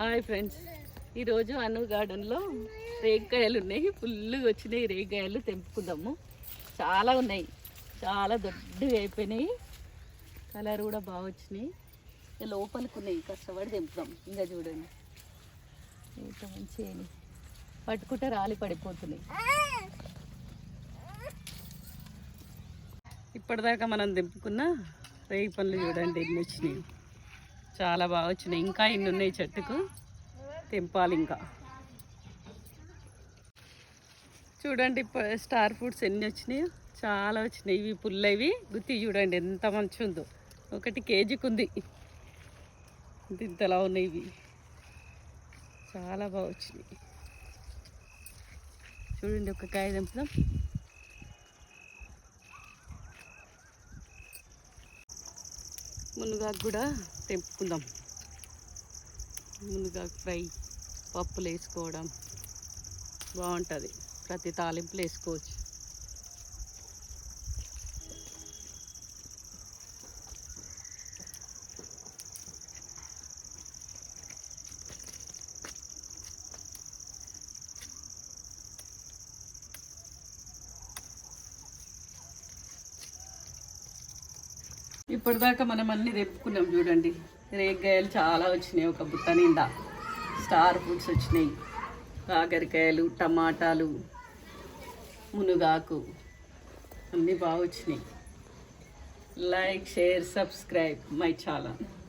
Hi friends. ఈరోజు అను గార్డెన్లో రేగికాయలు ఉన్నాయి. ఫుల్గా వచ్చినాయి రేగికాయలు తెంపుకుందాము. చాలా ఉన్నాయి. చాలా దొడ్డుగా అయిపోయినాయి. కలర్ కూడా బాగా వచ్చినాయి. లోపలికి ఉన్నాయి. కష్టపడి తెంపుదాం. ఇంకా చూడండి. ఇంత మంచి పట్టుకుంటే రాలి పడిపోతున్నాయి. ఇప్పటిదాకా మనం తెంపుకున్న రేగి పనులు చూడండి ఎన్ని వచ్చినాయి. చాలా బాగా వచ్చినాయి. ఇంకా ఇన్ని ఉన్నాయి చెట్టుకు? తెంపాలి ఇంకా. చూడండి స్టార్ ఫ్రూట్స్ ఎన్ని వచ్చినాయో. చాలా వచ్చినాయి. ఇవి పుల్లవి. గుత్తి చూడండి ఎంత మంచి ఉందో. ఒకటి కేజీకి ఉంది. ఇంతలా ఉన్నాయి ఇవి. చాలా బాగా వచ్చినాయి. చూడండి ఒక కాయ తెంపుదాం. మునగాకు కూడా తెంపుకుందాం. మునగాకు ఫ్రై పప్పులు వేసుకోవడం బాగుంటుంది. ప్రతి తాలింపులు వేసుకోవచ్చు ఇప్పటిదాకా మనం అన్ని తెప్పుకున్నాం చూడండి. రేగ్గాయలు చాలా వచ్చినాయి ఒక బుట్ట నిండా. స్టార్ ఫ్రూట్స్ వచ్చినాయి. కాకరకాయలు టమాటాలు మునుగాకు అన్నీ బాగా వచ్చినాయి. Like share subscribe my channel.